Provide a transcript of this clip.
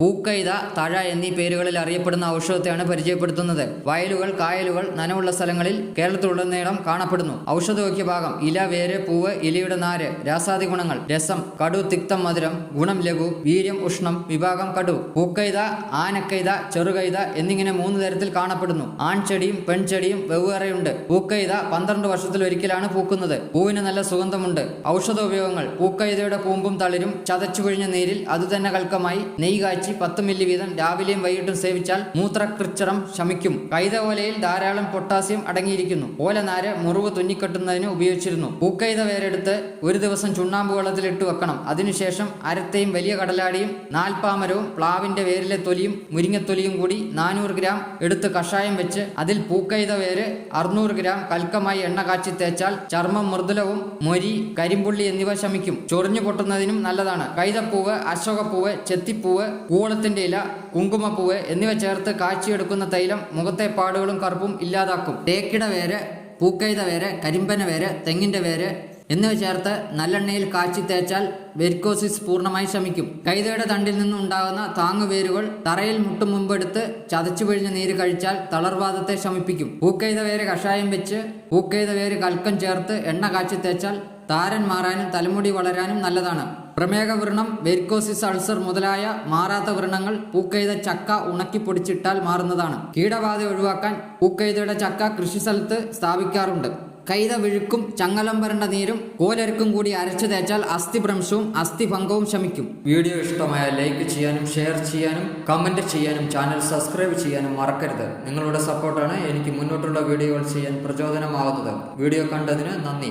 പൂക്കൈത തഴ എന്നീ പേരുകളിൽ അറിയപ്പെടുന്ന ഔഷധത്തെയാണ് പരിചയപ്പെടുത്തുന്നത്. വയലുകൾ കായലുകൾ നനവുള്ള സ്ഥലങ്ങളിൽ കേരളത്തിലുടനീളം കാണപ്പെടുന്നു. ഔഷധയോഗ്യ ഭാഗം ഇല വേര് പൂവ് ഇലയുടെ നാര് രാസാദി ഗുണങ്ങൾ രസം കടു തിക്തം മധുരം ഗുണം ലഘു വീര്യം ഉഷ്ണം വിഭാഗം കടു. പൂക്കൈത ആനക്കൈത ചെറുകൈത എന്നിങ്ങനെ മൂന്ന് തരത്തിൽ കാണപ്പെടുന്നു. ആൺചെടിയും പെൺചെടിയും വെവ്വേറെയുണ്ട്. പൂക്കൈത പന്ത്രണ്ട് വർഷത്തിൽ ഒരിക്കലാണ് പൂക്കുന്നത്. പൂവിന് നല്ല സുഗന്ധമുണ്ട്. ഔഷധ ഉപയോഗങ്ങൾ പൂക്കൈതയുടെ പൂമ്പും തളിരും ചതച്ചു പിഴിഞ്ഞ നീരിൽ അതുതന്നെ കൽക്കമായി നെയ്യ് കാച്ചി പത്ത് മില്ലി വീതം രാവിലെയും വൈകിട്ടും സേവിച്ചാൽ മൂത്രകൃച്ചറം ശമിക്കും. കൈത ഓലയിൽ ധാരാളം പൊട്ടാസ്യം അടങ്ങിയിരിക്കുന്നു. ഓലനാര് മുറിവ് തുന്നിക്കെട്ടുന്നതിന് ഉപയോഗിച്ചിരുന്നു. പൂക്കൈത വേരെടുത്ത് ഒരു ദിവസം ചുണ്ണാമ്പ് വെള്ളത്തിൽ ഇട്ട് വെക്കണം. അതിനുശേഷം അരത്തെയും വലിയ കടലാടിയും നാൽപ്പാമരവും പ്ലാവിന്റെ വേരിലെ തൊലിയും മുരിങ്ങത്തൊലിയും കൂടി നാനൂറ് ഗ്രാം എടുത്ത് കഷായം വെച്ച് അതിൽ പൂക്കൈത വേര് അറുന്നൂറ് ഗ്രാം കൽക്കമായി എണ്ണ കാച്ചി തേച്ചാൽ ചർമ്മം മൃദുലവും മൊരി കരിമ്പുള്ളി എന്നിവ ശമിക്കും. ചൊറിഞ്ഞു പൊട്ടുന്നതിനും നല്ലതാണ്. കൈതപ്പൂവ് അശോകപ്പൂവ് ചെത്തിപ്പൂവ് കൂവളത്തിന്റെ ഇല കുങ്കുമപ്പൂവ് എന്നിവ ചേർത്ത് കാച്ചിയെടുക്കുന്ന തൈലം മുഖത്തെ പാടുകളും കറുപ്പും ഇല്ലാതാക്കും. തേക്കിട വേര് പൂക്കൈത വേര് കരിമ്പന വേര് തെങ്ങിന്റെ വേര് എന്നിവ ചേർത്ത് നല്ലെണ്ണയിൽ കാച്ചി തേച്ചാൽ വെരിക്കോസിസ് പൂർണമായി ശമിക്കും. കൈതയുടെ തണ്ടിൽ നിന്നും ഉണ്ടാകുന്ന താങ്ങുവേരുകൾ തറയിൽ മുട്ടും മുമ്പെടുത്ത് ചതച്ചു പിഴിഞ്ഞ നീര് കഴിച്ചാൽ തളർവാദത്തെ ശമിപ്പിക്കും. പൂക്കൈത വേര് കഷായം വെച്ച് പൂക്കൈത വേര് കൽക്കം ചേർത്ത് എണ്ണ കാച്ചി തേച്ചാൽ താരൻ മാറാനും തലമുടി വളരാനും നല്ലതാണ്. പ്രമേഹ വ്രണം വെരിക്കോസിസ് അൾസർ മുതലായ മാറാത്ത വ്രണങ്ങൾ പൂക്കൈത ചക്ക ഉണക്കി പൊടിച്ചിട്ടാൽ മാറുന്നതാണ്. കീടബാധ ഒഴിവാക്കാൻ പൂക്കൈതയുടെ ചക്ക കൃഷി സ്ഥലത്ത് സ്ഥാപിക്കാറുണ്ട്. കൈത വിഴുക്കും ചങ്ങലം വരണ്ട നീരും കോലരക്കും കൂടി അരച്ചു തേച്ചാൽ അസ്ഥിഭ്രംശവും അസ്ഥിഭംഗവും ശമിക്കും. വീഡിയോ ഇഷ്ടമായ ലൈക്ക് ചെയ്യാനും ഷെയർ ചെയ്യാനും കമന്റ് ചെയ്യാനും ചാനൽ സബ്സ്ക്രൈബ് ചെയ്യാനും മറക്കരുത്. നിങ്ങളുടെ സപ്പോർട്ടാണ് എനിക്ക് മുന്നോട്ടുള്ള വീഡിയോകൾ ചെയ്യാൻ പ്രചോദനമാകുന്നത് വീഡിയോ കണ്ടതിന് നന്ദി.